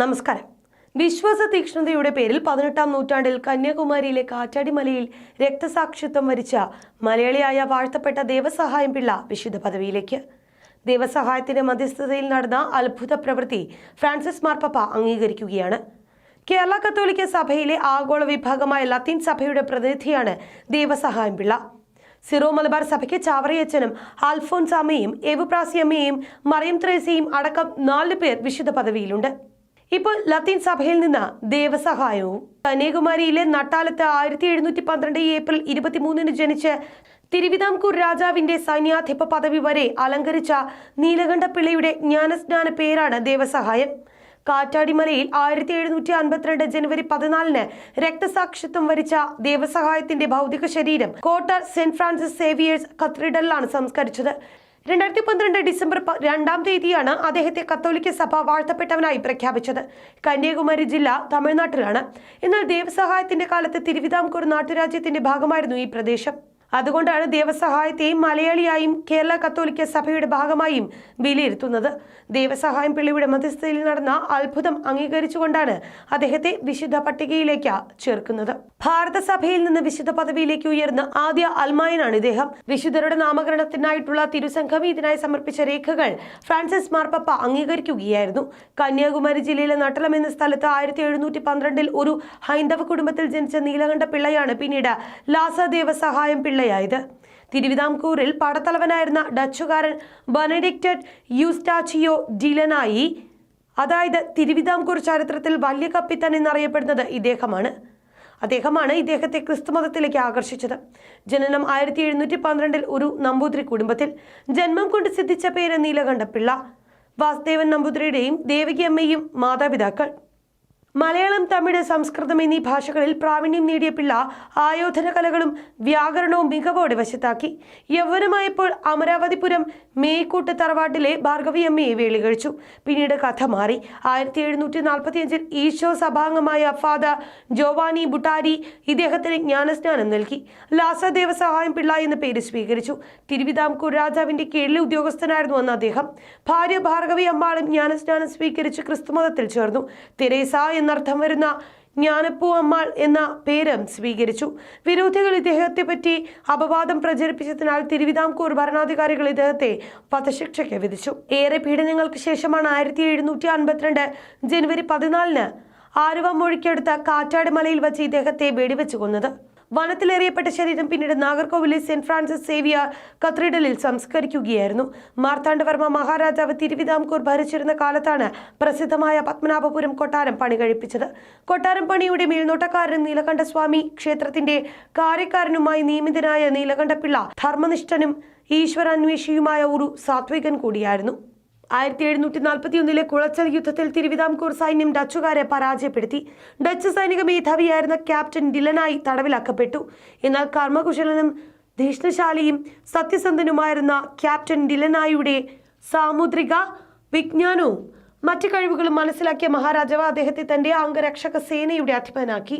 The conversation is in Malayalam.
നമസ്കാരം. വിശ്വാസ തീക്ഷ്ണതയുടെ പേരിൽ പതിനെട്ടാം നൂറ്റാണ്ടിൽ കന്യാകുമാരിയിലെ കാറ്റാടിമലയിൽ രക്തസാക്ഷിത്വം വരിച്ച മലയാളിയായ വാഴ്ത്തപ്പെട്ട ദേവസഹായം പിള്ള വിശുദ്ധ പദവിയിലേക്ക്. ദേവസഹായത്തിന്റെ മധ്യസ്ഥതയിൽ നടന്ന അത്ഭുത പ്രവൃത്തി ഫ്രാൻസിസ് മാർപ്പപ്പ അംഗീകരിക്കുകയാണ്. കേരള കത്തോലിക്ക സഭയിലെ ആഗോള വിഭാഗമായ ലത്തീൻ സഭയുടെ പ്രതിനിധിയാണ് ദേവസഹായം പിള്ള. സിറോ മലബാർ സഭയ്ക്ക് ചാവറയച്ചനും അൽഫോൻസാമ്മയും എവുപ്രാസിയമ്മയും മറിയം ത്രേസയും അടക്കം നാല് പേർ വിശുദ്ധ പദവിയിലുണ്ട്. ഇപ്പോൾ ലത്തീൻ സഭയിൽ നിന്ന് ദേവസഹായവും കന്യാകുമാരിയിലെ നട്ടാലത്ത് ആയിരത്തി എഴുന്നൂറ്റി പന്ത്രണ്ട് ഏപ്രിൽ ഇരുപത്തിമൂന്നിന് ജനിച്ച് തിരുവിതാംകൂർ രാജാവിന്റെ സൈന്യാധിപ പദവി വരെ അലങ്കരിച്ച നീലകണ്ഠ പിള്ളയുടെ ജ്ഞാനസ്നാന പേരാണ് ദേവസഹായം. കാറ്റാടിമലയിൽ ആയിരത്തി എഴുന്നൂറ്റി അൻപത്തിരണ്ട് ജനുവരി പതിനാലിന് രക്തസാക്ഷിത്വം വരിച്ച ദേവസഹായത്തിന്റെ ഭൗതിക ശരീരം കോട്ട സെന്റ് ഫ്രാൻസിസ് സേവിയേഴ്സ് കത്തീഡ്രലിലാണ് സംസ്കരിച്ചത്. രണ്ടായിരത്തി പന്ത്രണ്ട് ഡിസംബർ രണ്ടാം തീയതിയാണ് അദ്ദേഹത്തെ കത്തോലിക്ക സഭ വാഴ്ത്തപ്പെട്ടവനായി പ്രഖ്യാപിച്ചത്. കന്യാകുമാരി ജില്ല തമിഴ്നാട്ടിലാണ്. എന്നാൽ ദേവസഹായത്തിന്റെ കാലത്ത് തിരുവിതാംകൂർ നാട്ടുരാജ്യത്തിന്റെ ഭാഗമായിരുന്നു ഈ പ്രദേശം. അതുകൊണ്ടാണ് ദേവസഹായത്തെയും മലയാളിയായും കേരള കത്തോലിക്ക സഭയുടെ ഭാഗമായും വിലയിരുത്തുന്നത്. ദേവസഹായം പിള്ളിയുടെ മധ്യസ്ഥതയിൽ നടന്ന അത്ഭുതം അംഗീകരിച്ചുകൊണ്ടാണ് അദ്ദേഹത്തെ വിശുദ്ധ പട്ടികയിലേക്ക് ചേർക്കുന്നത്. ഭാരതസഭയിൽ നിന്ന് വിശുദ്ധ പദവിയിലേക്ക് ഉയർന്ന ആദ്യ അൽമായനാണ് ഇദ്ദേഹം. വിശുദ്ധരുടെ നാമകരണത്തിനായിട്ടുള്ള തിരുസംഘം ഇതിനായി സമർപ്പിച്ച രേഖകൾ ഫ്രാൻസിസ് മാർപ്പപ്പ അംഗീകരിക്കുകയായിരുന്നു. കന്യാകുമാരി ജില്ലയിലെ നട്ടളം എന്ന സ്ഥലത്ത് ആയിരത്തി എഴുന്നൂറ്റി പന്ത്രണ്ടിൽ ഒരു ഹൈന്ദവ കുടുംബത്തിൽ ജനിച്ച നീലകണ്ഠ പിള്ളയാണ് പിന്നീട് ലാസ സഹായം പിള്ളയായത് തിരുവിതാംകൂറിൽ പടത്തലവനായിരുന്ന ഡച്ചുകാരൻ ബനഡിക്റ്റഡ് യൂസ്റ്റാച്ചിയോ ഡിലനായി അതായത് തിരുവിതാംകൂർ ചരിത്രത്തിൽ വലിയ കപ്പിത്തൻ എന്നറിയപ്പെടുന്നത് ഇദ്ദേഹമാണ്. അദ്ദേഹമാണ് ഇദ്ദേഹത്തെ ക്രിസ്തുമതത്തിലേക്ക് ആകർഷിച്ചത്. ജനനം ആയിരത്തി എഴുന്നൂറ്റി പന്ത്രണ്ടിൽ ഒരു നമ്പൂതിരി കുടുംബത്തിൽ ജന്മം കൊണ്ട് സിദ്ധിച്ച പേര് നീലകണ്ഠപിള്ള വാസുദേവൻ നമ്പൂതിരിയുടെയും ദേവകിയമ്മയും മാതാപിതാക്കൾ. മലയാളം തമിഴ് സംസ്കൃതം എന്നീ ഭാഷകളിൽ പ്രാവീണ്യം നേടിയ പിള്ള ആയോധന കലകളും വ്യാകരണവും മികവോടെ വശത്താക്കി യൗവനമായപ്പോൾ അമരാവതിപുരം മേയ്ക്കൂട്ട് തറവാട്ടിലെ ഭാർഗവിയമ്മയെ വേളി കഴിച്ചു പിന്നീട് കഥ മാറി. ആയിരത്തി എഴുന്നൂറ്റി നാൽപ്പത്തിയഞ്ചിൽ ഈശോ സഭാംഗമായ ഫാദർ ജോവാനി ബുട്ടാരി ഇദ്ദേഹത്തിന് ജ്ഞാനസ്നാനം നൽകി. ലാസദേവ ദേവസഹായം പിള്ള എന്ന പേര് സ്വീകരിച്ചു. തിരുവിതാംകൂർ രാജാവിന്റെ കീഴിലെ ഉദ്യോഗസ്ഥനായിരുന്നു അന്ന് അദ്ദേഹം. ഭാര്യ ഭാർഗവി അമ്മാളും ജ്ഞാനസ്നാനം സ്വീകരിച്ച് ക്രിസ്തുമതത്തിൽ ചേർന്നു. തെരേസ എന്നർത്ഥം വരുന്ന ജ്ഞാനപ്പൂ അമ്മാൾ എന്ന പേരും സ്വീകരിച്ചു. വിരോധികൾ ഇദ്ദേഹത്തെ പറ്റി അപവാദം പ്രചരിപ്പിച്ചതിനാൽ തിരുവിതാംകൂർ ഭരണാധികാരികൾ ഇദ്ദേഹത്തെ വധശിക്ഷയ്ക്ക് വിധിച്ചു. ഏറെ പീഡനങ്ങൾക്ക് ശേഷമാണ് ആയിരത്തി എഴുന്നൂറ്റി അൻപത്തിരണ്ട് ജനുവരി പതിനാലിന് ആലുവ മൊഴിക്കടുത്ത കാറ്റാട് വച്ച് ഇദ്ദേഹത്തെ വെടിവെച്ച് കൊന്നത്. വനത്തിലെറിയപ്പെട്ട ശരീരം പിന്നീട് നാഗർകോവിലെ സെന്റ് ഫ്രാൻസിസ് സേവിയ കത്തീഡ്രലിൽ സംസ്കരിക്കുകയായിരുന്നു. മാർത്താണ്ഡവർമ്മ മഹാരാജാവ് തിരുവിതാംകൂർ ഭരിച്ചിരുന്ന കാലത്താണ് പ്രസിദ്ധമായ പത്മനാഭപുരം കൊട്ടാരം പണി കഴിപ്പിച്ചത്. കൊട്ടാരം പണിയുടെ മേൽനോട്ടക്കാരനും നീലകണ്ഠസ്വാമി ക്ഷേത്രത്തിന്റെ കാര്യക്കാരനുമായി നിയമിതനായ നീലകണ്ഠപിള്ള ധർമ്മനിഷ്ഠനും ഈശ്വരാന്വേഷിയുമായ ഒരു സാത്വികൻ കൂടിയായിരുന്നു. ആയിരത്തി എഴുന്നൂറ്റി നാൽപ്പത്തി ഒന്നിലെ കുളച്ചൽ യുദ്ധത്തിൽ തിരുവിതാംകൂർ സൈന്യം ഡച്ചുകാരെ പരാജയപ്പെടുത്തി. ഡച്ച് സൈനിക മേധാവിയായിരുന്ന ക്യാപ്റ്റൻ ഡിലനായി തടവിലാക്കപ്പെട്ടു. എന്നാൽ കർമ്മകുശലനും ധീഷ്ണശാലിയും സത്യസന്ധനുമായിരുന്ന ക്യാപ്റ്റൻ ഡിലനായുടെ സാമുദ്രിക വിജ്ഞാനവും മറ്റു കഴിവുകളും മനസ്സിലാക്കിയ മഹാരാജാവ് അദ്ദേഹത്തെ തന്റെ അംഗരക്ഷക സേനയുടെ അധിപനാക്കി.